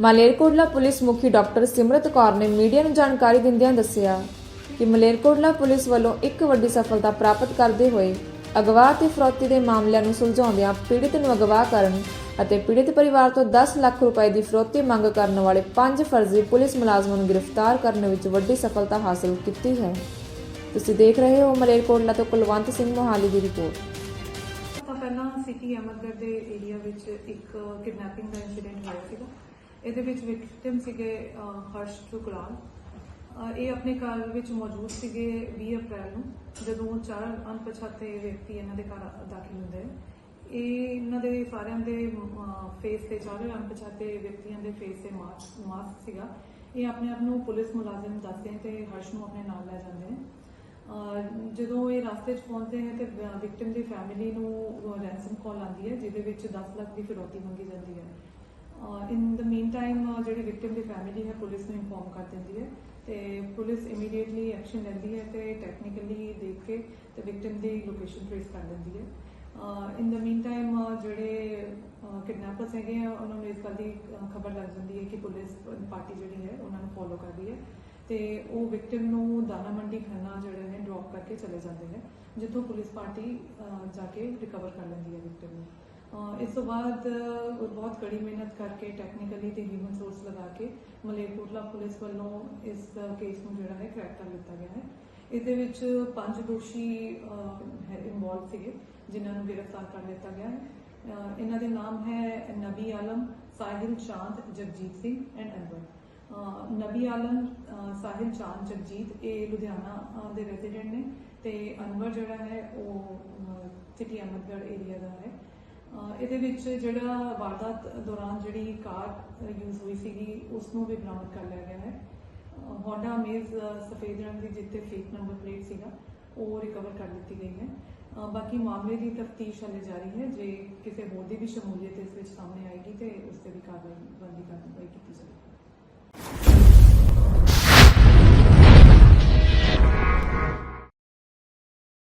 Malerkotla police ਮੁਖੀ doctor Simrat Kaur ਨੇ media ਨੂੰ ਜਾਣਕਾਰੀ ਦਿੰਦਿਆਂ ਦੱਸਿਆ ਕਿ ਮਲੇਰਕੋਟਲਾ ਪੁਲਿਸ ਵੱਲੋਂ ਇੱਕ ਵੱਡੀ ਸਫਲਤਾ ਪ੍ਰਾਪਤ ਕਰਦੇ ਹੋਏ ਅਗਵਾ ਤੇ ਫਰੋਤੀ ਦੇ ਮਾਮਲਿਆਂ ਨੂੰ ਸੁਲਝਾਉਂਦਿਆਂ ਪੀੜਤ ਨੂੰ ਅਗਵਾ ਕਰਨ ਅਤੇ ਪੀੜਿਤ ਪਰਿਵਾਰ ਤੋਂ 10 ਲੱਖ ਰੁਪਏ ਦੀ ਫਰੋਤੀ ਮੰਗ ਕਰਨ ਵਾਲੇ ਪੰਜ ਫਰਜ਼ੀ ਪੁਲਿਸ ਮੁਲਾਜ਼ਮਾਂ ਨੂੰ ਗ੍ਰਿਫਤਾਰ ਕਰਨ ਵਿੱਚ ਵੱਡੀ ਸਫਲਤਾ ਹਾਸਲ ਕੀਤੀ ਹੈ। ਤੁਸੀਂ ਦੇਖ ਰਹੇ ਹੋ ਮਲੇਰਕੋਟਲਾ ਤੋਂ ਕੁਲਵੰਤ ਸਿੰਘ ਮੋਹਾਲੀ ਦੀ ਰਿਪੋਰਟ। ਤਾਂ ਪਹਿਲਾਂ ਸਿਟੀ ਅਹਿਮਦਗੜ੍ਹ ਦੇ ਏਰੀਆ ਵਿੱਚ ਇੱਕ ਕਿਡਨੈਪਿੰਗ ਦਾ ਇਨਸੀਡੈਂਟ ਹੋਇਆ ਸੀਗਾ। ਇਹਦੇ ਵਿੱਚ ਵਿਕਟਿਮ ਸੀਗੇ ਹਰਸ਼ ਚੁਕਲਾਲ ਇਹ ਆਪਣੇ ਘਰ ਵਿੱਚ ਮੌਜੂਦ ਸੀਗੇ 20 ਅਪ੍ਰੈਲ ਨੂੰ, ਜਦੋਂ ਚਾਰ ਅਣਪਛਾਤੇ ਵਿਅਕਤੀ ਇਹਨਾਂ ਦੇ ਘਰ ਦਾਖਲ ਹੁੰਦੇ ਆ। ਇਹ ਇਹਨਾਂ ਦੇ ਸਾਰਿਆਂ ਦੇ ਫੇਸ ਤੇ, ਚਾਰੇ ਅਣਪਛਾਤੇ ਵਿਅਕਤੀਆਂ ਦੇ ਫੇਸ ਤੇ ਮਾਸਕ ਮਾਸਕ ਸੀਗਾ। ਇਹ ਆਪਣੇ ਆਪ ਨੂੰ ਪੁਲਿਸ ਮੁਲਾਜ਼ਮ ਦੱਸਦੇ ਆ ਤੇ ਹਰਸ਼ ਨੂੰ ਆਪਣੇ ਨਾਲ ਲੈ ਜਾਂਦੇ ਆ। ਜਦੋਂ ਇਹ ਰਸਤੇ 'ਚ ਪਹੁੰਚਦੇ ਹੈ ਤੇ ਵਿਕਟਿਮ ਦੀ ਫੈਮਿਲੀ ਨੂੰ ਰੈਂਸਮ ਕਾਲ ਆਉਂਦੀ ਹੈ ਜਿਹਦੇ ਵਿੱਚ 10 ਲੱਖ ਦੀ ਫਿਰੌਤੀ ਮੰਗੀ ਜਾਂਦੀ ਹੈ ਇਨ ਦ ਮੀਨ ਟਾਈਮ ਜਿਹੜੀ ਵਿਕਟਿਮ ਦੀ ਫੈਮਿਲੀ ਹੈ, ਪੁਲਿਸ ਨੂੰ ਇਨਫੋਰਮ ਕਰ ਦਿੰਦੀ ਹੈ ਤੇ ਪੁਲਿਸ ਇਮੀਡੀਏਟਲੀ ਐਕਸ਼ਨ ਲੈਂਦੀ ਹੈ ਤੇ ਟੈਕਨੀਕਲੀ ਦੇਖ ਕੇ ਤੇ ਵਿਕਟਿਮ ਦੀ ਲੋਕੇਸ਼ਨ ਟ੍ਰੇਸ ਕਰ ਦਿੰਦੀ ਹੈ। ਇਨ ਦ ਮੀਨ ਟਾਈਮ ਜਿਹੜੇ ਕਿਡਨੈਪਰਸ ਹੈਗੇ ਆ, ਉਹਨਾਂ ਨੂੰ ਇਸ ਗੱਲ ਦੀ ਖਬਰ ਲੱਗ ਜਾਂਦੀ ਹੈ ਕਿ ਪੁਲਿਸ ਪਾਰਟੀ ਜਿਹੜੀ ਹੈ, ਉਹਨਾਂ ਨੂੰ ਫੋਲੋ ਕਰ ਰਹੀ ਹੈ ਤੇ ਉਹ ਵਿਕਟਿਮ ਨੂੰ ਦਾਣਾ ਮੰਡੀ ਖੰਨਾ ਜਿਹੜੇ ਨੇ ਡ੍ਰੌਪ ਕਰਕੇ ਚਲੇ ਜਾਂਦੇ ਨੇ, ਜਿੱਥੋਂ ਪੁਲਿਸ ਪਾਰਟੀ ਜਾ ਕੇ ਰਿਕਵਰ ਕਰ ਲੈਂਦੀ ਹੈ ਵਿਕਟਿਮ ਨੂੰ। ਇਸ ਤੋਂ ਬਾਅਦ ਅਹ, ਬਹੁਤ ਕੜੀ ਮਿਹਨਤ ਕਰਕੇ ਟੈਕਨੀਕਲੀ ਤੇ ਹਿਊਮਨ ਸੋਰਸ ਲਗਾ ਕੇ ਮਲੇਰਕੋਟਲਾ ਪੁਲਿਸ ਵੱਲੋਂ ਇਸ ਕੇਸ ਨੂੰ ਜਿਹੜਾ ਹੈ ਕ੍ਰੈਕ ਕਰ ਲਿੱਤਾ ਗਿਆ ਹੈ। ਇਸ ਦੇ ਵਿੱਚ ਪੰਜ ਦੋਸ਼ੀ ਇਨਵੋਲਵ ਸੀਗੇ ਜਿਨ੍ਹਾਂ ਨੂੰ ਗ੍ਰਿਫਤਾਰ ਕਰ ਲਿੱਤਾ ਗਿਆ ਹੈ। ਇਹਨਾਂ ਦੇ ਨਾਮ ਹੈ ਨਬੀ ਆਲਮ ਸਾਹਿਲ ਚਾਂਦ ਜਗਜੀਤ ਸਿੰਘ ਐਂਡ ਅਨਵਰ। ਨਬੀ ਆਲਮ ਸਾਹਿਲ ਚਾਂਦ ਜਗਜੀਤ ਇਹ ਲੁਧਿਆਣਾ ਦੇ ਰੈਜ਼ੀਡੈਂਟ ਨੇ ਤੇ ਅਨਵਰ ਜਿਹੜਾ ਹੈ ਉਹ ਸਿਟੀ ਅਹਿਮਦਗੜ੍ਹ ਏਰੀਆ ਦਾ ਹੈ। ਇਹਦੇ ਵਿੱਚ ਜਿਹੜਾ ਵਾਰਦਾਤ ਦੌਰਾਨ ਜਿਹੜੀ ਕਾਰ ਯੂਜ਼ ਹੋਈ ਸੀਗੀ ਉਸ ਨੂੰ ਵੀ ਬਰਾਮਦ ਕਰ ਲਿਆ ਗਿਆ ਹੈ। ਹੋਂਡਾ ਅਮੇਜ਼ ਸਫੇਦ ਰੰਗ ਦੀ ਜਿੱਤੇ ਫੇਕ ਨੰਬਰ ਪਲੇਟ ਸੀਗਾ, ਉਹ ਰਿਕਵਰ ਕਰ ਦਿੱਤੀ ਗਈ ਹੈ। ਬਾਕੀ ਮਾਮਲੇ ਦੀ ਤਫਤੀਸ਼ ਹਾਲੇ ਜਾਰੀ ਹੈ। ਜੇ ਕਿਸੇ ਹੋਰ ਦੀ ਵੀ ਸ਼ਮੂਲੀਅਤ ਇਸ ਵਿੱਚ ਸਾਹਮਣੇ ਆਏਗੀ ਤੇ ਉਸ ਤੇ ਵੀ ਕਾਰਵਾਈ ਬੰਦੀ ਕੀਤੀ ਜਾਵੇਗੀ